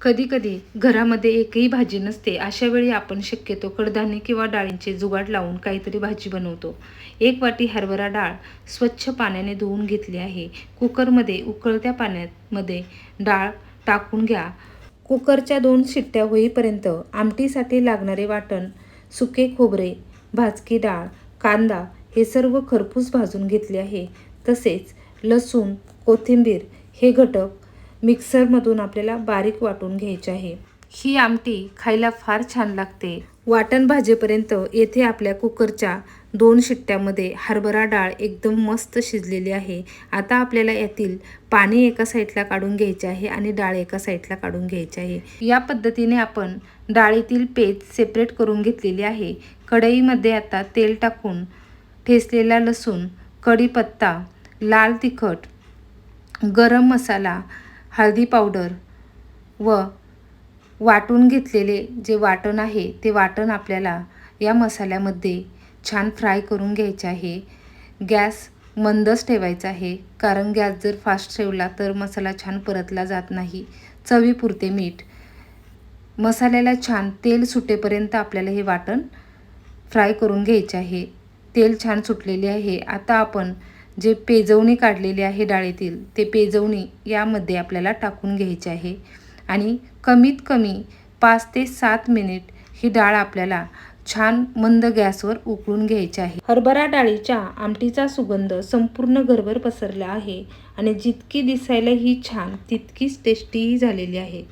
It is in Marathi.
कधीकधी घरामध्ये एकही भाजी नसते अशा वेळी आपण शक्यतो कडधान्य किंवा डाळींचे जुगाड लावून काहीतरी भाजी बनवतो. एक वाटी हरभरा डाळ स्वच्छ पाण्याने धुवून घेतली आहे. कुकरमध्ये उकळत्या पाण्यामध्ये डाळ टाकून घ्या. कुकरच्या दोन शिट्ट्या होईपर्यंत आमटीसाठी लागणारे वाटण सुके खोबरे भाजकी डाळ कांदा हे सर्व खरपूस भाजून घेतले आहे. तसेच लसूण कोथिंबीर हे घटक मिक्सरमधून आपल्याला बारीक वाटून घ्यायची आहे. ही आमटी खायला फार छान लागते. वाटण भाजेपर्यंत येथे आपल्या कुकरच्या दोन शिट्ट्यामध्ये हरभरा डाळ एकदम मस्त शिजलेली आहे. आता आपल्याला यातील पाणी एका साईडला काढून घ्यायचे आहे आणि डाळ एका साईडला काढून घ्यायची आहे. या पद्धतीने आपण डाळीतील पेज सेपरेट करून घेतलेली आहे. कढईमध्ये आता तेल टाकून ठेचलेला लसूण कढीपत्ता लाल तिखट गरम मसाला हळदी पावडर व वाटून घेतलेले जे वाटण आहे ते वाटण आपल्याला या मसाल्यामध्ये छान फ्राय करून घ्यायचे आहे. गॅस मंदच ठेवायचा आहे. कारण गॅस जर फास्ट ठेवला तर मसाला छान परतला जात नाही. चवीपुरते मीठ. मसाल्याला छान तेल सुटेपर्यंत आपल्याला हे वाटण फ्राय करून घ्यायचे आहे. तेल छान सुटलेले आहे. आता आपण जे पेजवणी काढलेली आहे डाळीतील ते पेजवणी यामध्ये आपल्याला टाकून घ्यायचे आहे. आणि कमीत कमी पाच ते सात मिनिट ही डाळ आपल्याला छान मंद गॅसवर उकळून घ्यायची आहे. हरभरा डाळीच्या आमटीचा सुगंध संपूर्ण घरभर पसरला आहे आणि जितकी दिसायला ही छान तितकीच टेस्टीही झालेली आहे.